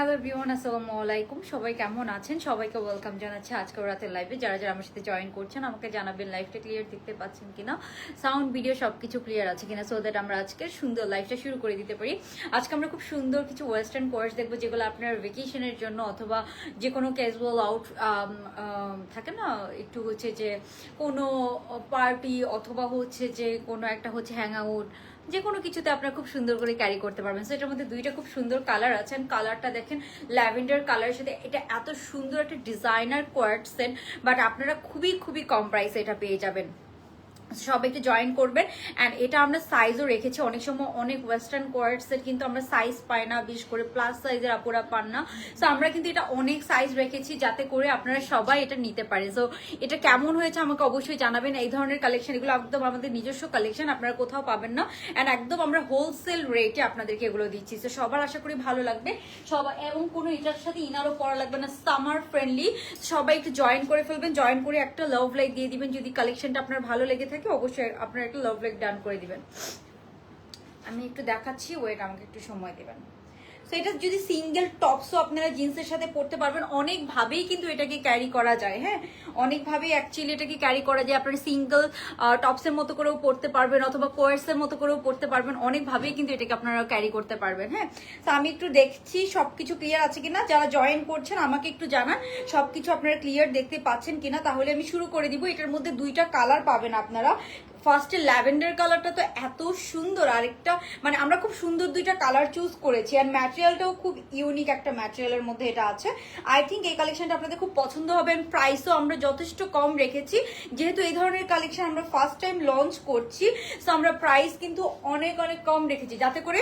Hello বিওয়ান আসসালামু আলাইকুম। সবাই কেমন আছেন? সবাইকে ওয়েলকাম জানাচ্ছি আজকে রাতের লাইভে। যারা যারা আমার সাথে জয়েন করছেন, আমাকে জানাবেন লাইভটা ক্লিয়ার দেখতে পাচ্ছেন কিনা। সাউন্ড ভিডিও সবকিছু ক্লিয়ার আছে কিনা সো দ্যাট আমরা আজকে সুন্দর লাইভটা শুরু করে দিতে পারি। আজকে আমরা খুব সুন্দর কিছু ওয়েস্টার্ন কোর্স দেখব, যেগুলো আপনার ভেকেশনের জন্য অথবা যে কোনো ক্যাজুয়াল আউট থাকে না? একটু হচ্ছে যে কোনো পার্টি অথবা হচ্ছে যে কোনো একটা হচ্ছে হ্যাং আউট যে কোনো কিছুতে আপনারা খুব সুন্দর করে ক্যারি করতে পারবেন। সো এটার মধ্যে দুইটা খুব সুন্দর কালার আছে অ্যান্ড কালারটা দেখেন ল্যাভেন্ডার কালারের সাথে এটা এত সুন্দর একটা ডিজাইনার কোয়ার্ট বাট আপনারা খুবই খুবই কম প্রাইসে এটা পেয়ে যাবেন। সব একটু জয়েন করবেন অ্যান্ড এটা আমরা সাইজও রেখেছি। অনেক সময় অনেক ওয়েস্টার্ন কোয়ার্টসের কিন্তু আমরা সাইজ পাই না বিশেষ করে প্লাস সাইজের আপুরা পান না। সো আমরা কিন্তু এটা অনেক সাইজ রেখেছি যাতে করে আপনারা সবাই এটা নিতে পারে। সো এটা কেমন হয়েছে আমাকে অবশ্যই জানাবেন। এই ধরনের কালেকশন এগুলো একদম আমাদের নিজস্ব কালেকশন আপনারা কোথাও পাবেন না। অ্যান্ড একদম আমরা হোলসেল রেটে আপনাদেরকে এগুলো দিচ্ছি। সো সবার আশা করি ভালো লাগবে। সবাই এবং কোনো এটার সাথে ইনারও পড়া লাগবে না। সামার ফ্রেন্ডলি সবাই একটু জয়েন করে ফেলবেন। জয়েন করে একটা লাভ লাইক দিয়ে দিবেন। যদি কালেকশনটা আপনার ভালো লেগে থাকে অবশ্যই আপনারা একটা লাভ লাইক ডান করে দিবেন। আমি একটু দেখাচ্ছি ওয়েট আমাকে একটু সময় দেবেন। তো এটা যদি সিঙ্গেল টপসও আপনারা জিন্সের সাথে পরতে পারবেন, অনেকভাবেই কিন্তু এটাকে ক্যারি করা যায় হ্যাঁ? অনেকভাবেই অ্যাকচুয়ালি এটাকে ক্যারি করা যায়। আপনারা সিঙ্গেল টপসের মতো করেও পরতে পারবেন অথবা কোয়ার্সের মতো করেও পরতে পারবেন, অনেকভাবেই কিন্তু এটাকে আপনারা ক্যারি করতে পারবেন হ্যাঁ? তো আমি একটু দেখছি সবকিছু ক্লিয়ার আছে কিনা। যারা জয়েন করছেন, আমাকে একটু জানান সবকিছু আপনারা ক্লিয়ার দেখতে পাচ্ছেন কিনা। তাহলে আমি শুরু করে দিব। এটার মধ্যে দুইটা কালার পাবেন আপনারা। ফার্স্টে ল্যাভেন্ডার কালারটা তো এত সুন্দর, আরেকটা মানে আমরা খুব সুন্দর দুইটা কালার চুজ করেছি আর ম্যাটেরিয়ালটাও খুব ইউনিক একটা ম্যাটেরিয়ালের মধ্যে এটা আছে। আই থিঙ্ক এই কালেকশনটা আপনাদের খুব পছন্দ হবে প্রাইসও আমরা যথেষ্ট কম রেখেছি। যেহেতু এই ধরনের কালেকশন আমরা ফার্স্ট টাইম লঞ্চ করছি সো আমরা প্রাইস কিন্তু অনেক অনেক কম রেখেছি। যাতে করে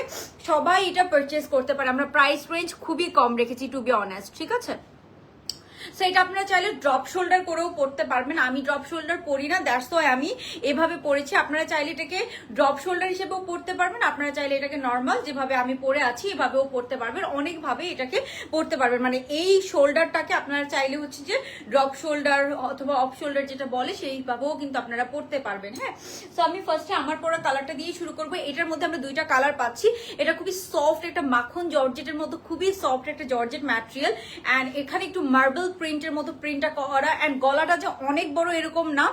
সবাই এটা পারচেস করতে পারে। আমরা প্রাইস রেঞ্জ খুবই কম রেখেছি টু বি অনেস্ট ঠিক আছে? সো এটা আপনারা চাইলে ড্রপ শোল্ডার করেও পড়তে পারবেন। আমি ড্রপ শোল্ডার পরি না দ্যাটস ওয়াই আমি এভাবে পরেছি আপনারা চাইলে এটাকে ড্রপ শোল্ডার হিসেবেও পড়তে পারবেন, আপনারা চাইলে এটাকে নর্মাল যেভাবে আমি পরে আছি, এভাবেও পড়তে পারবেন। অনেকভাবে এটাকে পড়তে পারবেন। মানে এই শোল্ডারটাকে আপনারা চাইলে হচ্ছে যে ড্রপ শোল্ডার অথবা অফ শোল্ডার যেটা বলে, সেইভাবেও কিন্তু আপনারা পড়তে পারবেন হ্যাঁ? সো আমি ফার্স্টে আমার পরা কালারটা দিয়ে শুরু করব। এটার মধ্যে আমরা দুইটা কালার পাচ্ছি। এটা খুবই সফট একটা মাখন জর্জেটের মতো খুবই সফট একটা জর্জেট ম্যাটেরিয়াল অ্যান্ড এখানে একটু মার্বেল প্রিন্টের মতো প্রিন্টটা করা অ্যান্ড গলাটা যে অনেক বড় এরকম না।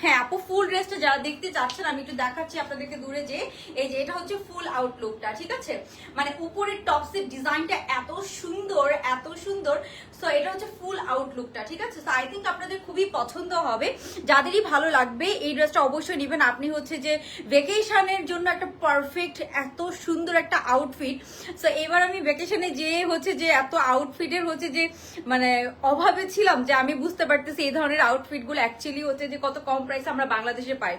হ্যাঁ আপু ফুল ড্রেসটা যারা দেখতে চাচ্ছেন, আমি একটু দেখাচ্ছি আপনাদেরকে দূরে যে এই যে, এটা হচ্ছে ফুল আউটলুকটা ঠিক আছে? মানে উপরের টপসের ডিজাইনটা এত সুন্দর এত সুন্দর। সো এটা হচ্ছে ফুল আউটলুকটা ঠিক আছে? সো আই থিঙ্ক আপনাদের খুবই পছন্দ হবে। যাদেরই ভালো লাগবে, এই ড্রেসটা অবশ্যই নেবেন। আপনি হচ্ছে যে ভেকেশনের জন্য একটা পারফেক্ট এত সুন্দর একটা আউটফিট সো এবার আমি ভেকেশনে যে হচ্ছে যে এত আউটফিটের হচ্ছে যে মানে অভাবে ছিলাম যে আমি বুঝতে পারতেছি এই ধরনের আউটফিটগুলো অ্যাকচুয়ালি হচ্ছে যে কত কম প্রাইসে আমরা বাংলাদেশে পাই।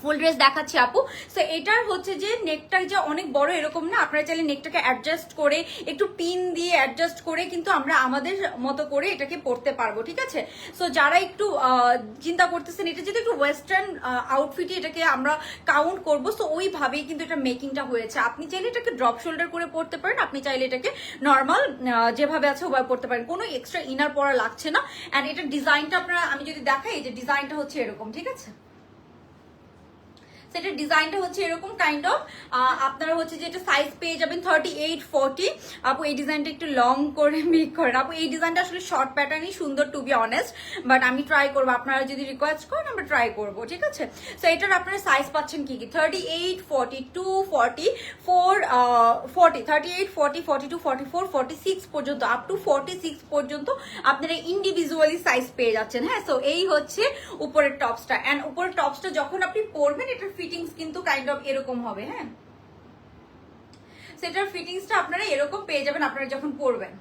ফুল ড্রেস দেখাচ্ছি আপু। সো এটার হচ্ছে যে নেকটা যে অনেক বড়, এরকম না, আপনারা চাইলে নেকটাকে অ্যাডজাস্ট করে, একটু পিন দিয়ে অ্যাডজাস্ট করে কিন্তু আমরা আমাদের মতো করে এটাকে পরতে পারব, ঠিক আছে? সো যারা একটু চিন্তা করতেছেন, এটা যেহেতু একটু ওয়েস্টার্ন আউটফিটে এটাকে আমরা কাউন্ট করব সো ওইভাবেই কিন্তু এটা মেকিংটা হয়েছে। আপনি চাইলে এটাকে ড্রপ শোল্ডার করে পড়তে পারেন, আপনি চাইলে এটাকে নর্মাল যেভাবে আছে ওভাবে পড়তে পারেন। কোনো এক্সট্রা ইনার পরা লাগছে না। অ্যান্ড এটার ডিজাইনটা আপনারা, আমি যদি দেখাই যে ডিজাইনটা হচ্ছে এরকম, ঠিক আছে? সেটার ডিজাইনটা হচ্ছে এরকম কাইন্ড অফ আপনারা হচ্ছে যে এটা সাইজ পেয়ে যাবেন থার্টি এইট ফোরটি আপু, এই ডিজাইনটা একটু লং করে মেক করেন। আপু, এই ডিজাইনটা আসলে শর্ট প্যাটার্নই সুন্দর টু বি অনেস্ট বাট আমি ট্রাই করব। আপনারা যদি রিকোয়েস্ট করেন, আমরা ট্রাই করব, ঠিক আছে? সো এটার আপনারা সাইজ পাচ্ছেন কি কি? Thirty eight forty two forty four forty thirty eight forty forty two forty four forty six পর্যন্ত আপ টু ফর্টি সিক্স পর্যন্ত আপনারা ইন্ডিভিজুয়ালি সাইজ পেয়ে যাচ্ছেন। হ্যাঁ? সো এই হচ্ছে উপরের টপসটা অ্যান্ড উপরের টপসটা যখন আপনি পরবেন, এটার ফিটিংস কিন্তু কাইন্ড অফ এরকম হবে হ্যাঁ? সেটার ফিটিংসটা আপনারা এরকম পেয়ে যাবেন, আপনারা যখন পরবেন।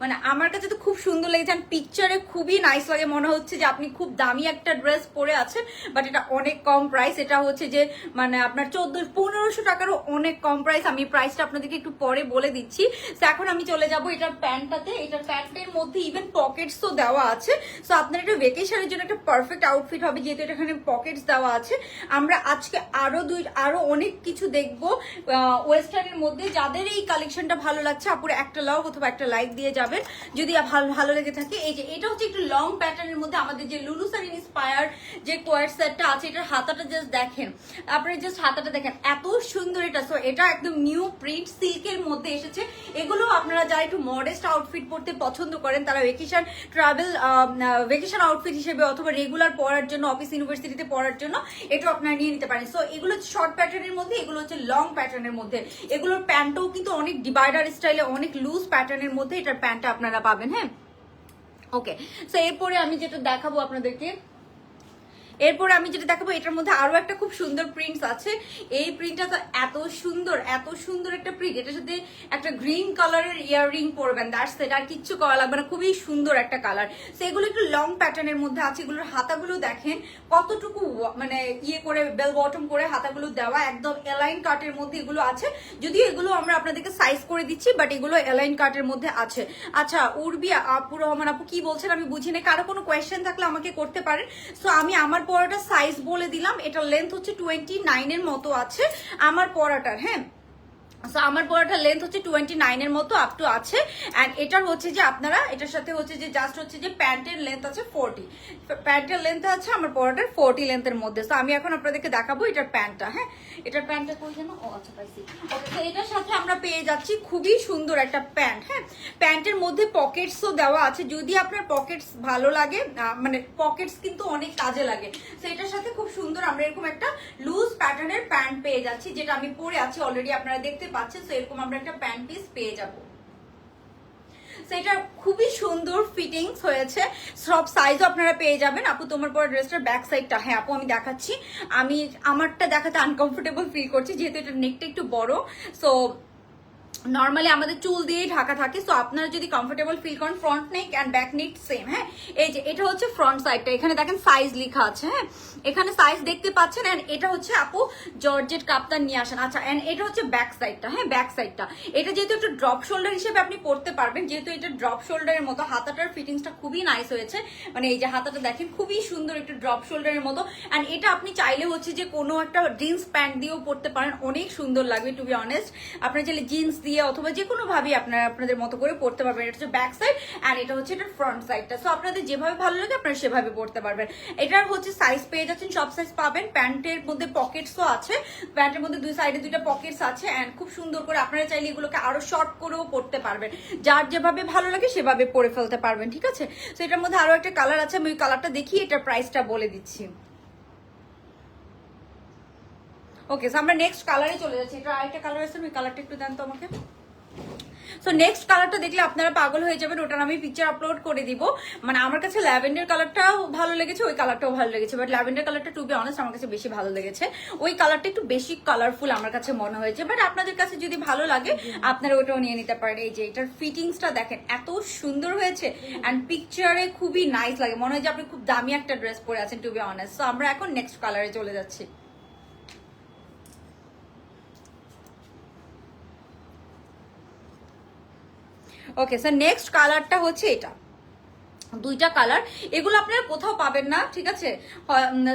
মানে আমার কাছে তো খুব সুন্দর লেগেছে আর পিকচারে খুবই নাইস লাগে। মনে হচ্ছে যে আপনি খুব দামি একটা ড্রেস পরে আছেন বাট এটা অনেক কম প্রাইস এটা হচ্ছে যে মানে আপনার চোদ্দ, পনেরোশো টাকারও অনেক কম প্রাইস আমি প্রাইসটা আপনাদেরকে একটু পরে বলে দিচ্ছি। তো এখন আমি চলে যাব এটার প্যান্টটাতে। এটার প্যান্টের মধ্যে ইভেন পকেটসও দেওয়া আছে। সো আপনার এটা ভেকেশনের জন্য একটা পারফেক্ট আউটফিট হবে, যেহেতু এটা এখানে পকেটস দেওয়া আছে। আমরা আজকে আরও দুই আরও অনেক কিছু দেখব ওয়েস্টার্নের মধ্যে। যাদের এই কালেকশনটা ভালো লাগছে, আপুরে একটা লাভ অথবা একটা লাইক দিয়ে যাবে। যাবেন যদি ভালো ভালো লেগে থাকে, এই যে এটা হচ্ছে একটু লং প্যাটার্নের মধ্যে আমাদের যে লুলুসার ইন্সপায়ার যে কোয়ার সেটটা আছে, এটার হাতাটা জাস্ট দেখেন। আপনারা জাস্ট হাতাটা দেখেন, এত সুন্দর এটা। সো এটা একদম নিউ প্রিন্ট সিল্কের মধ্যে এসেছে। এগুলো আপনারা যারা একটু মডেস্ট আউটফিট পরতে পছন্দ করেন, তারা ভেকেশন ট্রাভেল ভেকেশন আউটফিট হিসেবে অথবা রেগুলার পরার জন্য অফিস ইউনিভার্সিটিতে পড়ার জন্য এটা আপনারা নিয়ে নিতে পারেন। সো এগুলো শর্ট প্যাটার্নের মধ্যে, এগুলো হচ্ছে লং প্যাটার্নের মধ্যে। এগুলোর প্যান্টও কিন্তু অনেক ডিভাইডার স্টাইলে অনেক লুজ প্যাটার্নের মধ্যে এটার প্যান্টটা আপনারা পাবেন হ্যাঁ? ওকে সো এরপরে আমি যেটা দেখাবো আপনাদেরকে এরপরে আমি যেটা দেখাবো, এটার মধ্যে আরও একটা খুব সুন্দর প্রিন্টস আছে। এই প্রিন্টটা তো এত সুন্দর এত সুন্দর একটা প্রিন্ট এটার সাথে একটা গ্রিন কালারের ইয়াররিং পরবেন দ্যাটস সেট আর কিচ্ছু করা লাগবে না, খুবই সুন্দর একটা কালার সেগুলো একটু লং প্যাটার্নের মধ্যে আছে, এগুলোর হাতাগুলো দেখেন, কতটুকু মানে ইয়ে করে বেল বটম করে হাতাগুলো দেওয়া, একদম এলাইন কাটের মধ্যে এগুলো আছে। যদিও এগুলো আমরা আপনাদেরকে সাইজ করে দিচ্ছি বাট এগুলো এলাইন কাটের মধ্যে আছে। আচ্ছা উর্বি আপু রহমান আপু কি বলছেন আমি বুঝি না কারও কোনো কোয়েশ্চেন থাকলে আমাকে করতে পারেন। সো আমি আমার পড়াটা সাইজ বলে দিলাম। এটা লেন্থ হচ্ছে টোয়েন্টি নাইনের মতো আছে। আমার পড়াটার হ্যাঁ? So, আমার পড়াটা লেন্থ হচ্ছে টোয়েন্টি নাইনের মতো আপ টু আছে। অ্যান্ড এটার হচ্ছে যে আপনারা এটার সাথে হচ্ছে যে জাস্ট হচ্ছে যে প্যান্টের লেন্থ আছে ফোরটি প্যান্টের লেন্থ আছে আমার পড়াটার ফোরটি লেন্থের মধ্যে। তো আমি এখন আপনাদেরকে দেখাবো এটার প্যান্টটা হ্যাঁ? এটার প্যান্টটা কোন যেন? ও আচ্ছা পাইছি ওকে এটার সাথে আমরা পেয়ে যাচ্ছি খুবই সুন্দর একটা প্যান্ট হ্যাঁ? প্যান্টের মধ্যে পকেটসও দেওয়া আছে। যদি আপনার পকেটস ভালো লাগে মানে পকেটস কিন্তু অনেক কাজে লাগে। তো এটার সাথে খুব সুন্দর আমরা এরকম একটা লুজ প্যাটার্নের প্যান্ট পেয়ে যাচ্ছি যেটা আমি পরে আছি অলরেডি আপনারা দেখতে পাচ্ছেন তো এরকম আমরা একটা প্যান্ট পিস পেয়ে যাব। সেটা খুবই সুন্দর ফিটিংস হয়েছে। সব সাইজও আপনারা পেয়ে যাবেন। আপু, তোমার পর ড্রেসটার ব্যাক সাইডটা হ্যাঁ আপু, আমি দেখাচ্ছি। আমি আমারটা দেখাতে আনকমফোর্টেবল ফিল করছি, যেহেতু এটা নেকটা একটু বড়। সো নর্মালি আমাদের চুল দিয়েই ঢাকা থাকে সো আপনারা যদি কমফোর্টেবল ফিল করেন front neck and back neck same হ্যাঁ? এই যে, এটা হচ্ছে ফ্রন্ট সাইডটা এখানে দেখেন সাইজ লেখা আছে হ্যাঁ? এখানে সাইজ দেখতে পাচ্ছেন অ্যান্ড এটা হচ্ছে আপু জর্জেট কাপ্তান নিয়ে আসেন। আচ্ছা অ্যান্ড এটা হচ্ছে ব্যাক সাইডটা হ্যাঁ? ব্যাক সাইডটা এটা যেহেতু একটু ড্রপ শোল্ডার হিসেবে আপনি পড়তে পারবেন, যেহেতু এটা ড্রপ শোল্ডারের মতো, হাতাটার ফিটিংসটা খুবই নাইস হয়েছে। মানে এই যে হাতাটা দেখেন, খুবই সুন্দর একটু ড্রপ শোল্ডারের মতো। অ্যান্ড এটা আপনি চাইলে হচ্ছে যে কোনো একটা জিন্স প্যান্ট দিয়েও পড়তে পারেন, অনেক সুন্দর লাগবে টু বি অনেস্ট আপনার চাইলে জিন্স দিয়ে অথবা যে কোনো ভাবে আপনারা আপনাদের মতো করে পড়তে পারবেন। এটা হচ্ছে ব্যাক সাইড অ্যান্ড এটা হচ্ছে এটা ফ্রন্ট সাইডটা সো আপনাদের যেভাবে ভালো লাগে আপনারা সেভাবে পড়তে পারবেন। এটার হচ্ছে সাইজ পেয়ে যাচ্ছেন, সব সাইজ পাবেন। প্যান্টের মধ্যে পকেটসও আছে। প্যান্টের মধ্যে দুই সাইডে দুইটা পকেটস আছে অ্যান্ড খুব সুন্দর করে আপনারা চাইলে এগুলোকে আরও শর্ট করেও পড়তে পারবেন। যার যেভাবে ভালো লাগে সেভাবে পরে ফেলতে পারবেন, ঠিক আছে? তো এটার মধ্যে আরও একটা কালার আছে। আমি ওই কালারটা দেখি এটার প্রাইসটা বলে দিচ্ছি। ওকে সো আমরা নেক্সট কালারে চলে যাচ্ছি। এটা আরেকটা কালার আছে ওই কালারটা একটু দেন তো আমাকে। সো নেক্সট কালারটা দেখলে আপনারা পাগল হয়ে যাবেন, ওটার আমি পিকচার আপলোড করে দিব। মানে আমার কাছে ল্যাভেন্ডার কালারটাও ভালো লেগেছে, ওই কালারটাও ভালো লেগেছে। বাট ল্যাভেন্ডার কালারটা টু বি অনেস্ট আমার কাছে বেশি ভালো লেগেছে। ওই কালারটা একটু বেশি কালারফুল আমার কাছে মনে হয়েছে। বাট আপনাদের কাছে যদি ভালো লাগে, আপনারা ওটাও নিয়ে নিতে পারেন। এই যে, এটার ফিটিংসটা দেখেন, এত সুন্দর হয়েছে। অ্যান্ড পিকচারে খুবই নাইস লাগে। মনে হয় যে আপনি খুব দামি একটা ড্রেস পরে আছেন টু বি অনেস্ট সো আমরা এখন নেক্সট কালারে চলে যাচ্ছি। ওকে স্যার নেক্সট কালারটা হচ্ছে এটা। দুইটা কালার এগুলো আপনারা কোথাও পাবেন না, ঠিক আছে?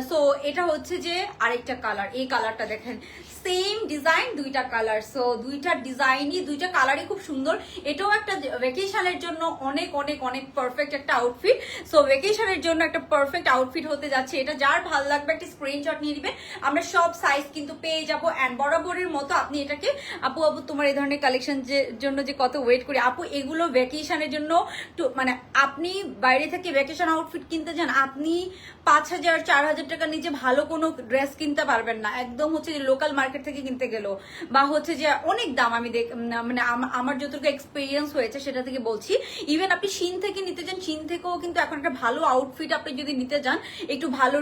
সো এটা হচ্ছে যে আরেকটা কালার এই কালারটা দেখেন। সেম ডিজাইন দুইটা কালার সো দুইটা ডিজাইনই দুইটা কালারই খুব সুন্দর। এটাও একটা ভেকেশনের জন্য অনেক অনেক অনেক পারফেক্ট একটা আউটফিট সো ভেকেশনের জন্য একটা পারফেক্ট আউটফিট হতে যাচ্ছে। এটা যার ভালো লাগবে, একটা স্ক্রিনশট নিয়ে দিবেন আমরা সব সাইজ কিন্তু পেয়ে যাব। অ্যান্ড বরাবরের মতো আপনি এটাকে, আপু আপু, তোমার এই ধরনের কালেকশন জন্য যে কত ওয়েট করি। আপু, এগুলো ভ্যাকেশনের জন্য মানে আপনি বাইরে থেকে ভ্যাকেশন আউটফিট কিনতে যান, আপনি পাঁচ হাজার, চার হাজার টাকা নিচে ভালো কোনো ড্রেস কিনতে পারবেন না। একদম হচ্ছে যে লোকাল মার্কেট থেকে কিনতে গেলেও বা হচ্ছে যে অনেক দাম আমি দেখ মানে আম- আমার যতটুকু এক্সপিরিয়েন্স হয়েছে সেটা থেকে বলছি। ইভেন আপনি শিন থেকে নিতে যান শিন থেকেও কিন্তু এখন একটা ভালো আউটফিট আপনি যদি নিতে যান, একটু ভালো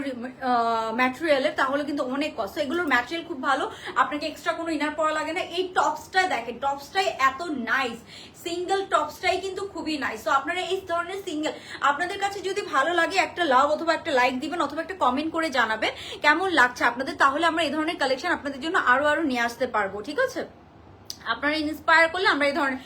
ম্যাটেরিয়ালের তাহলে কিন্তু অনেক কষ্ট এগুলোর ম্যাটেরিয়াল খুব ভালো, আপনাকে এক্সট্রা কোনো ইনার পরা লাগে না। এই টপসটা দেখেন টপসটাই এত নাইস সিঙ্গেল টপসটাই কিন্তু খুবই নাইস তো আপনারা এই ধরনের সিঙ্গেল আপনাদের কাছে যদি ভালো লাগে একটা লাভ অথবা একটা লাইক দিবেন অথবা একটা কমেন্ট করে জানাবেন কেমন লাগছে আপনাদের, তাহলে আমরা এই ধরনের কালেকশন আপনাদের জন্য আরও আরও নিয়ে আসতে পারব, ঠিক আছে? আপনারা ইন্সপায়ার করলে আমরা এই ধরনের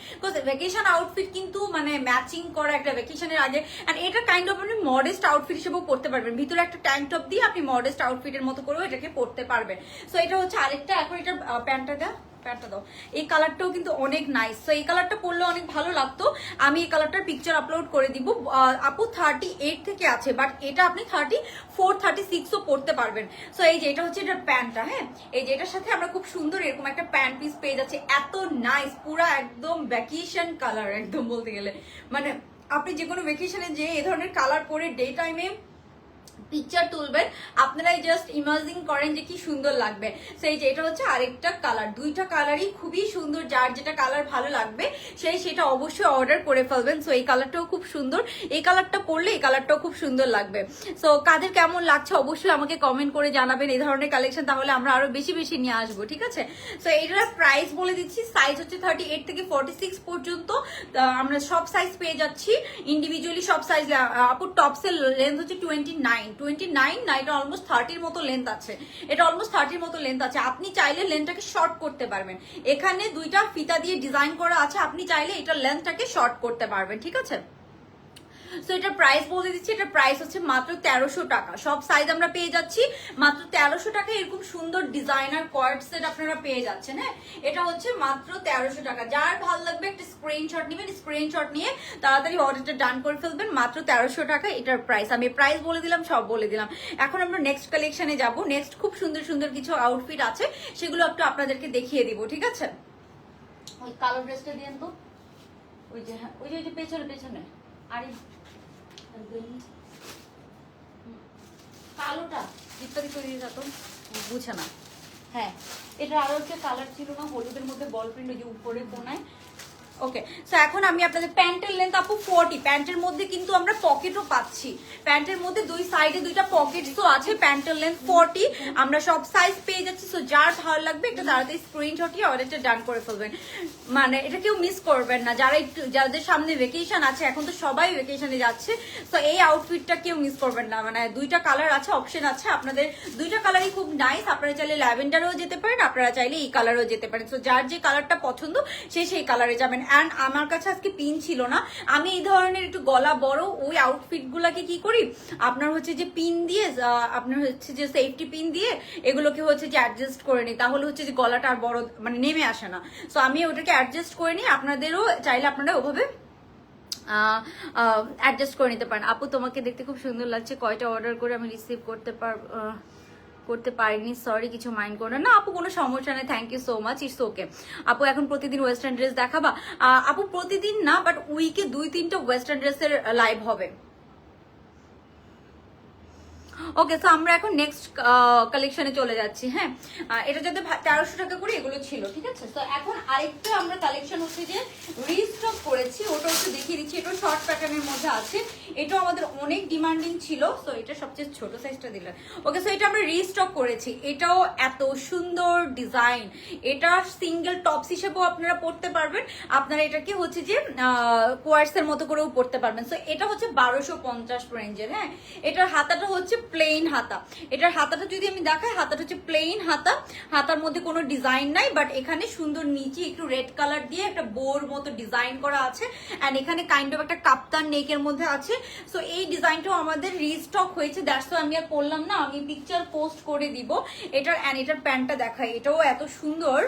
ভ্যাকেশন আউটফিট কিন্তু মানে ম্যাচিং করা একটা ভ্যাকেশনের আগে আর এটা কাইন্ড অফ আপনি মডেস্ট আউটফিট হিসেবেও পড়তে পারবেন। ভিতরে একটা ট্যাঙ্ক টপ দিয়ে আপনি মডেস্ট আউটফিটের মতো করেও এটাকে পড়তে পারবেন। সো এটা হচ্ছে আরেকটা, এখন এটা প্যান্টটা প্যান্টটা দাও। এই কালারটাও কিন্তু অনেক নাইস তো এই কালারটা পরলে অনেক ভালো লাগতো। আমি এই কালারটার পিকচার আপলোড করে দিব। আপু থার্টি থেকে আছে বাট এটা আপনি থার্টি ফোর থার্টি সিক্সও পরতে পারবেন। সো এই যে এটা হচ্ছে এটার প্যান্টটা হ্যাঁ? এই যে এটার সাথে আমরা খুব সুন্দর এরকম একটা প্যান্ট পিস পেয়ে যাচ্ছি। এত নাইস পুরা একদম ভ্যাকেশন কালার একদম বলতে গেলে। মানে আপনি যে কোনো ভ্যাকেশনে যে এই ধরনের কালার পরে ডে টাইমে পিকচার তুলবেন, আপনারাই জাস্ট ইমাজিন করেন যে কি সুন্দর লাগবে। সেই যে এটা হচ্ছে আরেকটা কালার দুইটা কালারই খুবই সুন্দর, যার যেটা কালার ভালো লাগবে, সেই সেটা অবশ্যই অর্ডার করে ফেলবেন। সো এই কালারটাও খুব সুন্দর। এই কালারটা পরলে এই কালারটাও খুব সুন্দর লাগবে। সো কাদের কেমন লাগছে অবশ্যই আমাকে কমেন্ট করে জানাবেন। এই ধরনের কালেকশন তাহলে আমরা আরও বেশি বেশি নিয়ে আসব, ঠিক আছে? সো এটার প্রাইস বলে দিচ্ছি সাইজ হচ্ছে থার্টি এইট থেকে ফর্টি সিক্স পর্যন্ত আমরা সব সাইজ পেয়ে যাচ্ছি। ইন্ডিভিজুয়ালি সব সাইজ আপুর টপসের লেন্থ হচ্ছে টোয়েন্টি নাইন টোয়েন্টি নাইন না এটা অলমোস্ট থার্টির মতো লেন্থ আছে। এটা অলমোস্ট থার্টির মতো লেন্থ আছে। আপনি চাইলে লেন্থটাকে শর্ট করতে পারবেন। এখানে দুইটা ফিতা দিয়ে ডিজাইন করা আছে। আপনি চাইলে এটা লেন্থটাকে শর্ট করতে পারবেন। ঠিক আছে? সো এটা প্রাইস বলে দিচ্ছি এটা প্রাইস হচ্ছে মাত্র তেরোশো টাকা। সব সাইজ আমরা পেয়ে যাচ্ছি, মাত্র তেরোশো টাকা এরকম সুন্দর ডিজাইনার কোয়ার্ড সেট আপনারা পেয়ে যাচ্ছেন হ্যাঁ? এটা হচ্ছে মাত্র তেরোশো টাকা। যার ভালো লাগবে একটা স্ক্রিনশট নেবেন স্ক্রিনশট নিয়ে তাড়াতাড়ি অর্ডারটা ডান করে ফেলবেন, মাত্র তেরোশো টাকা এটার প্রাইস আমি প্রাইস বলে দিলাম, সব বলে দিলাম। এখন আমরা নেক্সট কালেকশনে যাব। নেক্সট খুব সুন্দর সুন্দর কিছু আউটফিট আছে, সেগুলো একটু আপনাদেরকে দেখিয়ে দিব, ঠিক আছে? ওই কালো ড্রেসটা দিন তো? ওই যে হ্যাঁ ওই যে ওই যে পেছনে পেছনে। আরে কালোটা ইত্যাদি তৈরি যেত, বুঝে না। হ্যাঁ এটা আরও একটা কালার ছিল না, হলুদের মধ্যে বল প্রিন্ট ওই যে উপরে কোনায় ওকে সো এখন আমি আপনাদের প্যান্টের লেন্থ আপু ফোর্টি প্যান্টের মধ্যে কিন্তু আমরা পকেটও পাচ্ছি। প্যান্টের মধ্যে দুই সাইডে দুইটা পকেটসও আছে প্যান্টের লেন্থ ফোর্টি আমরা সব সাইজ পেয়ে যাচ্ছি সো যার ভালো লাগবে একটা তাড়াতাড়ি স্ক্রিনশট নিয়ে অর্ডারটা ডান করে ফেলবেন। মানে এটা কেউ মিস করবেন না। যারা একটু, যাদের সামনে ভেকেশন আছে, এখন তো সবাই ভেকেশনে যাচ্ছে তো এই আউটফিটটা কেউ মিস করবেন না। মানে দুইটা কালার আছে অপশন আছে। আপনাদের দুইটা কালারই খুব নাইস আপনারা চাইলে ল্যাভেন্ডারও যেতে পারেন, আপনারা চাইলে এই কালারও যেতে পারেন। তো যার যে কালারটা পছন্দ, সে সেই কালারে যাবেন। অ্যান্ড আমার কাছে আজকে পিন ছিল না। আমি এই ধরনের একটু গলা বড় ওই আউটফিট গুলাকে কি করি? আপনার হচ্ছে যে পিন দিয়ে আপনার হচ্ছে যে সেফটি পিন দিয়ে এগুলোকে হচ্ছে যে অ্যাডজাস্ট করে নিই। তাহলে হচ্ছে যে গলাটা আর বড় মানে নেমে আসে না। সো আমি ওটাকে অ্যাডজাস্ট করে নিই। আপনাদেরও চাইলে আপনারা ওভাবে অ্যাডজাস্ট করে নিতে পারেন। আপু তোমাকে দেখতে খুব সুন্দর লাগছে। কয়টা অর্ডার করে আমি রিসিভ করতে পার আহ, করতে পারিনি সরি কিছু মাইন্ড করো না। আপু, কোনো সমস্যা নেই thank you so much it's okay আপু, এখন প্রতিদিন ওয়েস্টার্ন ড্রেস দেখাবা। আপু, প্রতিদিন না বাট উইকে দুই তিনটা ওয়েস্টার্ন ড্রেসের লাইভ হবে। ওকে সো আমরা এখন নেক্সট কালেকশনে চলে যাচ্ছি হ্যাঁ? এটা যাতে তেরোশো টাকা করে এগুলো ছিল, ঠিক আছে? তো এখন আরেকটা আমরা কালেকশন হচ্ছে যে রিস্টক করেছি, ওটা একটু দেখিয়ে দিচ্ছি এটা শর্ট প্যাটার্নের মধ্যে আছে। এটাও আমাদের অনেক ডিমান্ডিং ছিল সো এটা সবচেয়ে ছোট সাইজটা দিলেন ওকে সো এটা আমরা রিস্টক করেছি। এটাও এত সুন্দর ডিজাইন এটা সিঙ্গেল টপস হিসেবেও আপনারা পড়তে পারবেন। আপনারা এটাকে হচ্ছে যে কোয়ার্সের মতো করেও পড়তে পারবেন। সো এটা হচ্ছে বারোশো পঞ্চাশ রেঞ্জের হ্যাঁ? এটার হাতাটা হচ্ছে প্লেন হাতা। এটার হাতাটা যদি আমি দেখাই, হাতাটা হচ্ছে প্লেন হাতা। হাতার মধ্যে কোনো ডিজাইন নাই বাট এখানে সুন্দর নিচে একটু রেড কালার দিয়ে একটা বোর মতো ডিজাইন করা আছে অ্যান্ড এখানে কাইন্ড অফ একটা কাপ্তান নেকের মধ্যে আছে। সো এই ডিজাইনটাও আমাদের রিস্টক হয়েছে দ্যাটস আমি আর করলাম না, আমি পিকচার পোস্ট করে দিব। এটার অ্যান্ড এটার প্যান্টটা দেখাই, এটাও এত সুন্দর।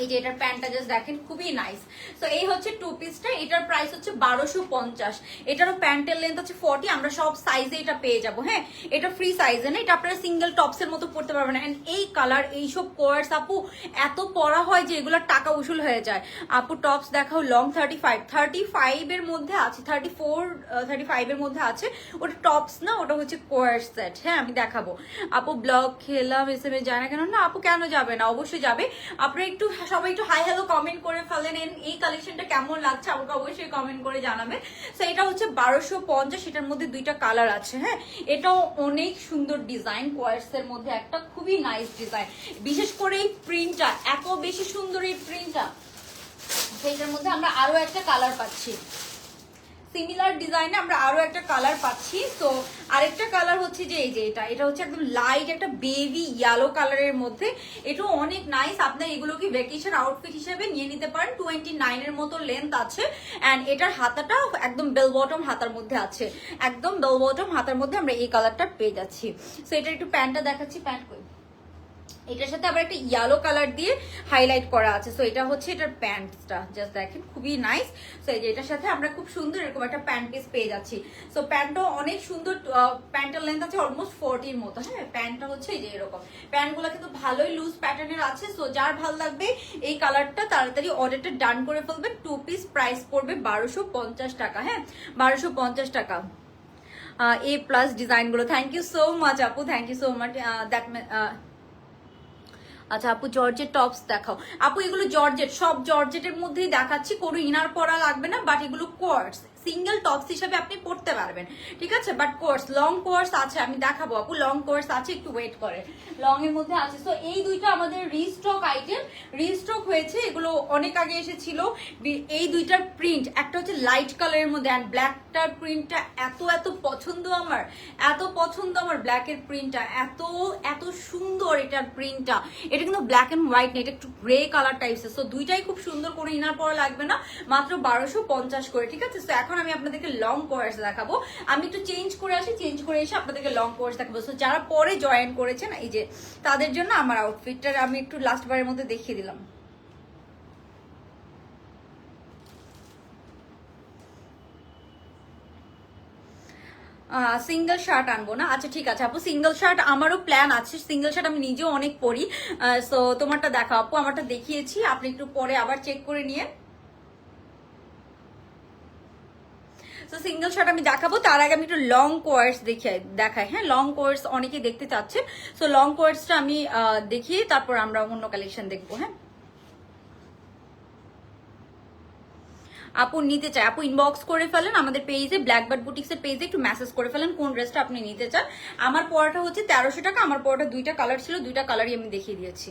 এই যে এটার প্যান্টটা জাস্ট দেখেন, খুবই নাইস তো এই হচ্ছে টু পিসটা এটার প্রাইস হচ্ছে বারোশো পঞ্চাশ। এটারও প্যান্টের লেন্থ হচ্ছে ফর্টি আমরা সব সাইজে এটা পেয়ে যাব হ্যাঁ? এটা ফ্রি সাইজে না, এটা আপনারা সিঙ্গেল টপসের মতো পড়তে পারবেন অ্যান্ড এই কালার এইসব কোয়ার্স আপু, এত পরা হয় যে এগুলোর টাকা উসুল হয়ে যায়। আপু টপস দেখাও লং থার্টি ফাইভ থার্টি ফাইভের মধ্যে আছে থার্টি ফোর থার্টি ফাইভের মধ্যে আছে। ওটা টপস না, ওটা হচ্ছে কোয়ার্স সেট হ্যাঁ আমি দেখাবো। আপু ব্লগ খেলাম এস এম যায় না কেন? না, আপু, কেন যাবে না? অবশ্যই যাবে। আপনারা একটু সবাই একটু হাই হ্যালো কমেন্ট করে ফেলেন এই কালেকশনটা কেমন লাগছে আমাকে অবশ্যই কমেন্ট করে জানাবেন। তো এটা হচ্ছে বারোশো পঞ্চাশ, এটার মধ্যে দুইটা কালার আছে হ্যাঁ? এটাও অনেক সুন্দর ডিজাইন কোয়ার্স এর মধ্যে একটা খুবই নাইস ডিজাইন বিশেষ করে এই প্রিন্টটা এত বেশি সুন্দর এই প্রিন্টটা সেইটার মধ্যে আমরা আরও একটা কালার পাচ্ছি। সিমিলার ডিজাইনে আমরা আরও একটা কালার পাচ্ছি। তো আরেকটা কালার হচ্ছে যে এই যে এটা এটা হচ্ছে একদম লাইট একটা বেবি ইয়েলো কালারের মধ্যে। এটাও অনেক নাইস আপনার এগুলো কি ভ্যাকেশন আউটফিট হিসেবে নিয়ে নিতে পারেন। টোয়েন্টি নাইনের মতো লেন্থ আছে। অ্যান্ড এটার হাতাটা একদম বেল বটম হাতার মধ্যে আছে। একদম বেল বটম হাতার মধ্যে আমরা এই কালারটা পেয়ে যাচ্ছি। সো এটা একটু প্যান্টটা দেখাচ্ছি। প্যান্ট এটার সাথে আবার একটা ইয়েলো কালার দিয়ে হাইলাইট করা আছে। সো এটা হচ্ছে এটার প্যান্টসটা জাস্ট দেখেন, খুবই নাইস সো এই যে এটার সাথে আমরা খুব সুন্দর এরকম একটা প্যান্ট পিস পেয়ে যাচ্ছি। সো প্যান্টও অনেক সুন্দর প্যান্টের লেন্থ আছে অলমোস্ট ফোরটির মতো। হ্যাঁ প্যান্টটা হচ্ছে এই যে এরকম। প্যান্টগুলো কিন্তু ভালোই লুজ প্যাটার্নের আছে। সো যার ভালো লাগবে, এই কালারটা তাড়াতাড়ি অর্ডারটা ডান করে ফেলবেন। টু পিস প্রাইস পড়বে বারোশো টাকা। হ্যাঁ বারোশো টাকা। এ প্লাস ডিজাইনগুলো থ্যাংক ইউ সো মাচ আপু। Thank you so much that আচ্ছা আপু জর্জেট টপস দেখাও। আপু, এগুলো জর্জেট সব জর্জেটের মধ্যেই দেখাচ্ছি, কোনো ইনার পরা লাগবে না বাট এগুলো কোয়ার্স সিঙ্গেল টপস হিসাবে আপনি পড়তে পারবেন। ঠিক আছে? বাট কোর্স লং কোর্স আছে, আমি দেখাবো আপু। লং কোর্স আছে, একটু ওয়েট করে। লং এর মধ্যে আছে। তো এই দুইটা আমাদের রিস্টক আইটেম রিস্টক হয়েছে, এগুলো অনেক আগে এসেছিল। এই দুইটার প্রিন্ট একটা হচ্ছে লাইট কালারের মধ্যে অ্যান্ড ব্ল্যাকটার প্রিন্টটা এত এত পছন্দ আমার। এত পছন্দ আমার ব্ল্যাকের প্রিন্টটা এত এত সুন্দর এটার প্রিন্টটা এটা কিন্তু ব্ল্যাক এন্ড হোয়াইট না, এটা একটু গ্রে কালার টাইপসের সো দুইটাই খুব সুন্দর করে ইনার পরা লাগবে না। মাত্র বারোশো পঞ্চাশ করে, ঠিক আছে? তো এখন আমি আপনাদেরকে লং কোর্স দেখাবো। আমি একটু চেঞ্জ করে আসি চেঞ্জ করে এসে আপনাদেরকে লং কোর্স দেখাবো। সো যারা পরে জয়েন করেছেন, এই যে, তাদের জন্য আমার আউটফিটটা আমি একটু লাস্ট বারের মধ্যে দেখিয়ে দিলাম। সিঙ্গেল শার্ট আনব না? আচ্ছা ঠিক আছে আপু সিঙ্গেল শার্ট আমারও প্ল্যান আছে। সিঙ্গেল শার্ট আমি নিজেও অনেক পরি। সো তোমারটা দেখা আপু, আমারটা দেখিয়েছি। আপনি একটু পরে আবার চেক করে নিয়ে তো সিঙ্গেল শার্ট আমি দেখাবো। তার আগে আমি একটু লং কোয়ার্স দেখে দেখাই। হ্যাঁ লং কোয়ার্স অনেকেই দেখতে চাচ্ছে। সো লং কোয়ার্সটা আমি দেখিয়ে তারপর আমরা অন্য কালেকশন দেখব হ্যাঁ? আপু নিতে চাই আপু ইনবক্স করে ফেলেন আমাদের পেজে ব্ল্যাকবার্ড বুটিক্সের পেজে একটু মেসেজ করে ফেলেন কোন ড্রেসটা আপনি নিতে চান। আমার পড়াটা হচ্ছে তেরোশো টাকা, আমার পড়াটা দুইটা কালার ছিল, দুইটা কালারই আমি দেখিয়ে দিয়েছি।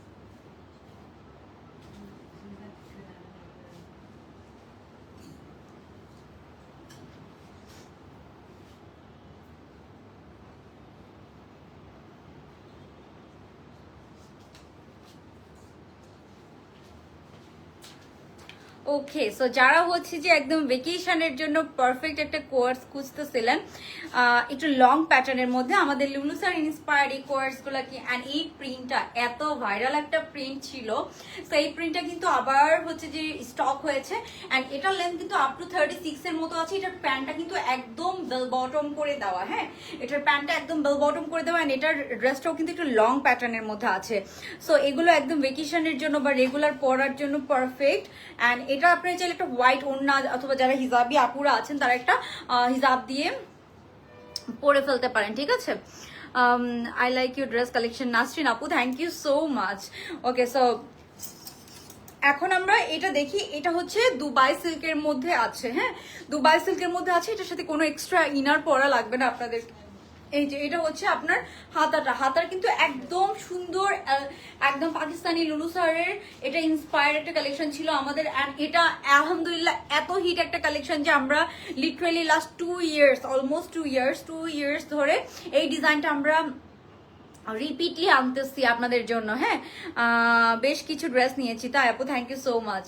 ওকে সো যারা হচ্ছে যে একদম ভেকেশনের জন্য পারফেক্ট একটা কোর্স খুঁজতেছিলেন একটু লং প্যাটার্নের মধ্যে আমাদের লুলুসার ইন্সপায়ার্ড এই কোর্সগুলো কি অ্যান্ড এই প্রিন্টটা এত ভাইরাল একটা প্রিন্ট ছিল সো এই প্রিন্টটা কিন্তু আবার হচ্ছে যে স্টক হয়েছে অ্যান্ড এটার লেন্থ কিন্তু আপ টু থার্টি সিক্সের মতো আছে, এটার প্যান্টটা কিন্তু একদম বেল বটম করে দেওয়া হ্যাঁ? এটার প্যান্টটা একদম বেল বটম করে দেওয়া অ্যান্ড এটার ড্রেসটাও কিন্তু একটু লং প্যাটার্নের মধ্যে আছে সো এগুলো একদম ভেকেশনের জন্য বা রেগুলার পরার জন্য পারফেক্ট অ্যান্ড এটা আপনি চাইলে একটা হোয়াইট ওড়না অথবা যারা হিজাবি আপুরা আছেন, তারা একটা হিজাব দিয়ে পরে ফেলতে পারেন, ঠিক আছে? I like your dress collection Nasrin আপু thank you so much okay so এখন আমরা এটা দেখি, এটা হচ্ছে দুবাই সিল্কের মধ্যে আছে হ্যাঁ? দুবাই সিল্কের মধ্যে আছে, এটার সাথে কোনো এক্সট্রা ইনার পরা লাগবে না আপনাদের এই যে, এটা হচ্ছে আপনার হাতাটা। হাতার কিন্তু একদম সুন্দর একদম পাকিস্তানি লুলু স্যারের এটা ইন্সপায়ার একটা কালেকশন ছিল আমাদের। অ্যান্ড এটা আলহামদুলিল্লাহ এত হিট একটা কালেকশন যে আমরা literally last two years almost two years two years ধরে এই ডিজাইনটা আমরা রিপিটলি আনতেছি আপনাদের জন্য হ্যাঁ? বেশ কিছু ড্রেস নিয়েছি। তাই, আপু thank you so much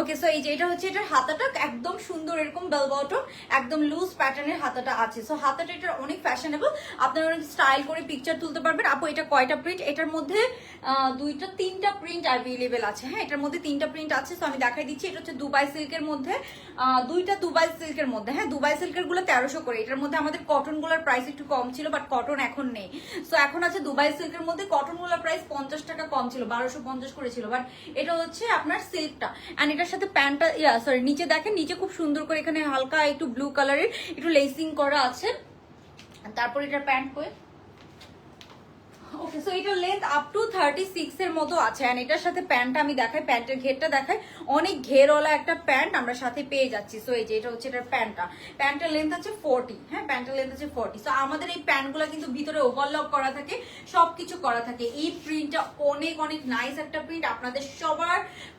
okay so এই যে এটা হচ্ছে, এটার হাতাটা একদম সুন্দর, এরকম বেল বটম একদম লুজ প্যাটার্নের হাতাটা আছে। সো হাতাটা এটার অনেক ফ্যাশনেবল আপনারা অনেক স্টাইল করে পিকচার তুলতে পারবেন। আপু, এটা কয়টা প্রিন্ট এটার মধ্যে দুইটা, তিনটা প্রিন্ট অ্যাভেলেবেল আছে। হ্যাঁ এটার মধ্যে তিনটা প্রিন্ট আছে। সো আমি দেখাই দিচ্ছি, এটা হচ্ছে দুবাই সিল্কের মধ্যে। দুইটা দুবাই সিল্কের মধ্যে। হ্যাঁ দুবাই সিল্কেরগুলো তেরোশো করে। এটার মধ্যে আমাদের কটনগুলোর প্রাইস একটু কম ছিল বাট কটন এখন নেই। সো এখন আছে দুবাই সিল্কের মধ্যে কটনগুলো প্রাইস পঞ্চাশ টাকা কম ছিল, বারোশো পঞ্চাশ করেছিল। বাট এটা হচ্ছে আপনার সিল্কটা অ্যান্ড এটার সাথে প্যান্টটা, ইয়া সরি নিচে দেখেন, নিচে খুব সুন্দর করে এখানে হালকা একটু ব্লু কালারের একটু লেসিং করা আছে। তারপর এটার প্যান্ট করে ওকে সো এটার length up to thirty six এর মতো আছে অ্যান্ড এটার সাথে প্যান্টটা আমি দেখাই প্যান্টের ঘেরটা দেখাই। অনেক ঘেরওয়ালা একটা প্যান্ট আমরা সাথে পেয়ে যাচ্ছি। সো এই যে এটা হচ্ছে এটার প্যান্টটা প্যান্টের লেন্থ আছে ফোরটি হ্যাঁ প্যান্টের লেন্থ আছে ফোরটি সো আমাদের এই প্যান্টগুলো কিন্তু ভিতরে ওভারলক করা থাকে, সবকিছু করা থাকে। এই প্রিন্টটা অনেক অনেক নাইস একটা প্রিন্ট আপনাদের সবার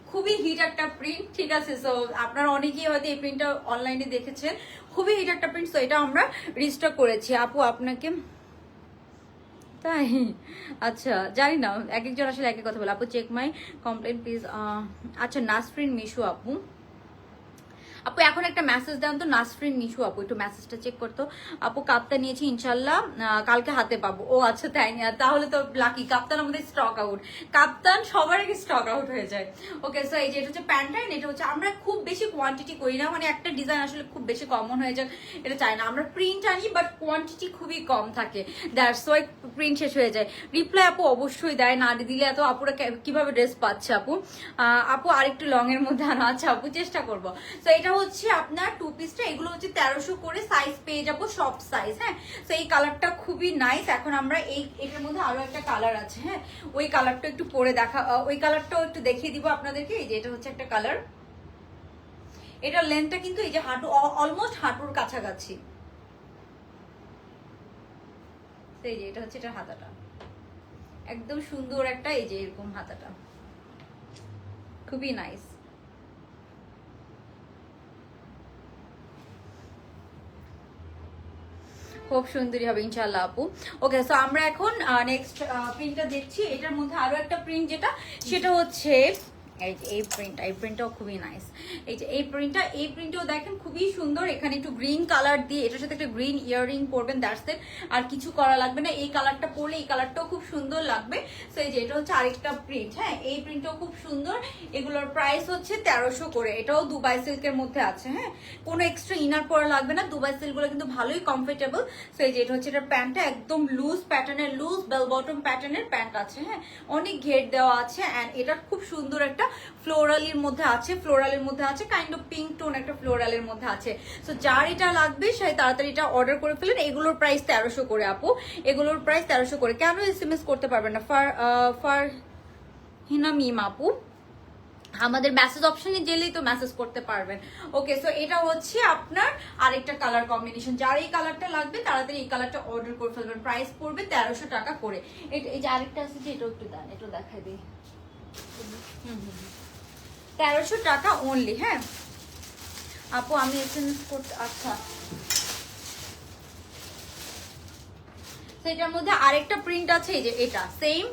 খুবই হিট একটা প্রিন্ট ঠিক আছে? সো আপনারা অনেকেই হয়তো এই প্রিন্টটা অনলাইনে দেখেছেন। খুবই হিট একটা প্রিন্ট সো এটা আমরা রেজিস্টার করেছি। আপু, আপনাকে তাই? আচ্ছা জানি না, এক একজন আসলে এক কথা বলে। আপু চেক মাই কমপ্লেন প্লিজ আচ্ছা নাসফরিন মিশু আপু। আপু, এখন একটা মেসেজ দেন তো নাসফরিন মিশু আপু, একটু মেসেজটা চেক করতো। আপু কাপ্তা নিয়েছি ইনশাল্লাহ কালকে হাতে পাবো। ও আচ্ছা তাই তাহলে তো লাকি কাপ্তান আমাদের স্টক আউট কাপ্তান সবার আগে স্টক আউট হয়ে যায়। ওকে সো এই যে এটা হচ্ছে প্যান্টাইন এটা হচ্ছে আমরা খুব বেশি কোয়ান্টিটি করি না মানে একটা ডিজাইন আসলে খুব বেশি কমন হয়ে যায় এটা চাই না। আমরা প্রিন্ট আনি বাট কোয়ান্টিটি খুবই কম থাকে। দ্যাটস ওয়াই প্রিন্ট শেষ হয়ে যায়। রিপ্লাই আপু, অবশ্যই দেয়, না দিলে এত আপুরা কীভাবে ড্রেস পাচ্ছে আপু? আপু, আরেকটু লং এর মধ্যে আনা আচ্ছা আপু, চেষ্টা করব। তো এটা হচ্ছে আপনার টু পিসটা এগুলো হচ্ছে তেরোশো করে সাইজ পেয়ে যাব সব সাইজ হ্যাঁ? তো এই কালারটা খুবই নাইস এখন আমরা এই, এটার মধ্যে আরও একটা কালার আছে হ্যাঁ? ওই কালারটা একটু পরে দেখা ওই কালারটাও একটু দেখিয়ে দিব আপনাদেরকে। এই যে, এটা হচ্ছে একটা কালার এটার লেন্থটা কিন্তু এই যে হাঁটু অলমোস্ট হাঁটুর কাছাকাছি। এই যে, এটা হচ্ছে এটা হাতাটা। একদম সুন্দর একটা, এই যে, এরকম হাতাটা। খুবই নাইস খুব সুন্দরী হবে ইনশাল্লাহ আপু। ওকে সো আমরা এখন নেক্সট প্রিন্টটা দেখছি। এটার মধ্যে আরও একটা প্রিন্ট যেটা, সেটা হচ্ছে এই এই প্রিন্টটা এই প্রিন্টটাও খুবই নাইস এই প্রিন্টটা এই দেখেন খুবই সুন্দর, এখানে একটু গ্রিন কালার দিয়ে, এটার সাথে একটা গ্রিন ইয়াররিং আর কিছু করা লাগবে না, এই কালারটা পরলে এই কালারটাও খুব সুন্দর লাগবে। যে এটা হচ্ছে আরেকটা প্রিন্ট হ্যাঁ? এই খুব সুন্দর। এগুলোর প্রাইস হচ্ছে তেরোশো করে। এটাও দুবাই সিল্কের মধ্যে আছে হ্যাঁ? কোনো এক্সট্রা ইনার পরা লাগবে না দুবাই সিল্কগুলো কিন্তু ভালোই কমফোর্টেবল সো এই যে এটা হচ্ছে এটা প্যান্টটা একদম লুজ প্যাটার্নের লুজ বেল বটম প্যাটার্নের প্যান্ট আছে হ্যাঁ? অনেক ঘের দেওয়া আছে অ্যান্ড এটা খুব সুন্দর একটা ফ্লোরালের মধ্যে আছে, ফ্লোরালের মধ্যে আছে কাইন্ড অফ পিঙ্ক টোন একটা ফ্লোরালের মধ্যে আছে। সো যার এটা লাগবে সে তাড়াতাড়ি এটা অর্ডার করে ফেলেন। এগুলোর প্রাইস তেরোশো করে, আপু। এগুলোর প্রাইস তেরোশো করে। কেন এস এম এস করতে পারবেন না? ফার ফার হিনা মিম, আপু। আমাদের মেসেজ অপশনে গেলেই তো মেসেজ করতে পারবেন। ওকে সো এটা হচ্ছে আপনার আরেকটা কালার কম্বিনেশন যার এই কালারটা লাগবে, তাড়াতাড়ি এই কালারটা অর্ডার করে ফেলবেন। প্রাইস পড়বে তেরোশো টাকা করে। এই যে আরেকটা আছে যে এটা একটু দেন এটা দেখাই দিই। তেরোশো টাকা অনলি হ্যাঁ? আপু আমি এস এম এস করতে আচ্ছা। সেটার মধ্যে আরেকটা প্রিন্ট আছে, এই যে এটা সেম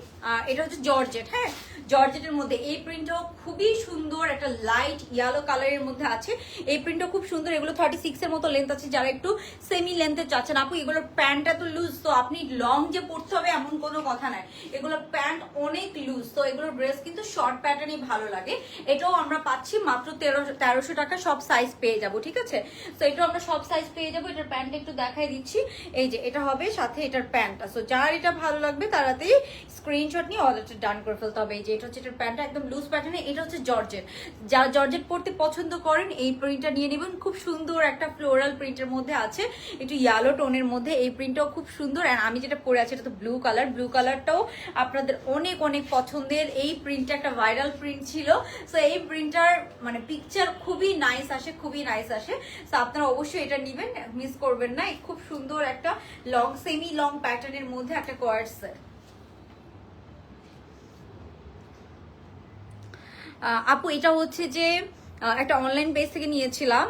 এটা হচ্ছে জর্জেট হ্যাঁ? জর্জেটের মধ্যে এই প্রিন্টটাও খুবই সুন্দর একটা লাইট ইয়েলো কালারের মধ্যে আছে। এই প্রিন্টটা খুব সুন্দর, এগুলো থার্টি সিক্সের মতো লেন্থ আছে, যারা একটু সেমি লেন্থে চাচ্ছেন। আপু, এগুলোর প্যান্টটা তো লুজ তো আপনি লং যে পড়তে হবে এমন কোনো কথা নাই। এগুলোর প্যান্ট অনেক লুজ তো এগুলোর ড্রেস কিন্তু শর্ট প্যাটার্নই ভালো লাগে। এটাও আমরা পাচ্ছি মাত্র তেরো, তেরোশো টাকা, সব সাইজ পেয়ে যাব, ঠিক আছে? তো এটাও আমরা সব সাইজ পেয়ে যাব, এটার প্যান্ট একটু দেখাই দিচ্ছি। এই যে, এটা হবে, সাথে এটার প্যান্টটা। সো যার এটা ভালো লাগবে তাড়াতাড়ি স্ক্রিনশট নিয়ে অর্ডারটা ডান করে ফেলতে হবে। এই যে, এটা হচ্ছে এটার প্যান্টটা, একদম লুজ প্যাটার্নে এটা হচ্ছে জর্জেট। যা জর্জেট পড়তে পছন্দ করেন, এই প্রিন্টটা নিয়ে নেবেন। খুব সুন্দর একটা ফ্লোরাল প্রিন্টের মধ্যে আছে, একটু ইয়ালো টোনের মধ্যে। এই প্রিন্টটাও খুব সুন্দর। আর আমি যেটা পরে আছি, এটা তো ব্লু কালার ব্লু কালারটাও আপনাদের অনেক অনেক পছন্দের। এই প্রিন্টটা একটা ভাইরাল প্রিন্ট ছিল। সো এই প্রিন্টার মানে পিকচার খুবই নাইস আসে, খুবই নাইস আসে। সো আপনারা অবশ্যই এটা নেবেন। মিস করবেন না। খুব সুন্দর একটা লং সেমি লং প্যাটার্নের মধ্যে একটা কোয়ার্ড সেট আপু, এটা হচ্ছে যে একটা অনলাইন পেজ থেকে নিয়েছিলাম।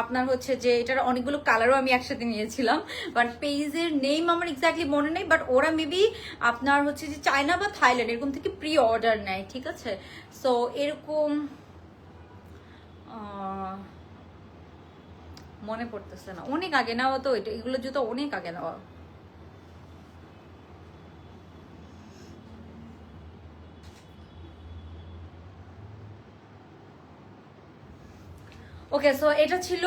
আপনার হচ্ছে যে, এটার অনেকগুলো কালারও আমি একসাথে নিয়েছিলাম। বাট পেজের নেম আমার এক্স্যাক্টলি মনে নেই বাট ওরা মেবি আপনার হচ্ছে যে চায়না বা থাইল্যান্ড এরকম থেকে প্রি অর্ডার নেয়, ঠিক আছে? সো এরকম মনে পড়তেছে না। অনেক আগে নেওয়া তো, এটা এগুলো জুতো অনেক আগে নেওয়া। ওকে সো এটা ছিল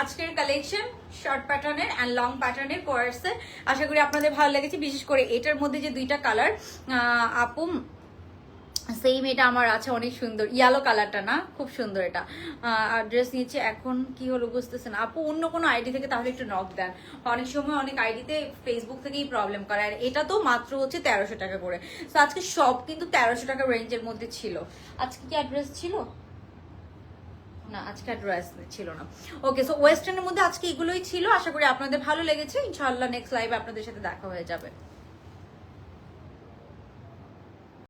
আজকের কালেকশন শর্ট প্যাটার্নের অ্যান্ড লং প্যাটার্নের কোয়ার্সে আশা করি আপনাদের ভালো লেগেছে, বিশেষ করে এটার মধ্যে যে দুইটা কালার আপু সেম এটা আমার আছে, অনেক সুন্দর। ইয়েলো কালারটা না, খুব সুন্দর এটা। ড্রেস নিচ্ছে এখন কি হলো বুঝতেছেন আপু, অন্য কোনো আইডি থেকে তাহলে একটু নক দেন। অনেক সময় অনেক আইডিতে ফেসবুক থেকেই প্রবলেম করে, আর এটা তো মাত্র হচ্ছে তেরোশো টাকা করে। তো আজকে সব কিন্তু তেরোশো টাকা রেঞ্জের মধ্যে ছিল। আজকে কি অ্যাড্রেস ছিল? না, আজকে অ্যাড্রেস ছিল না। ওকে সো ওয়েস্টার্নের মধ্যে আজকে এগুলোই ছিল। আশা করি আপনাদের ভালো লেগেছে। ইনশাল্লাহ নেক্সট লাইভে আপনাদের সাথে দেখা হয়ে যাবে।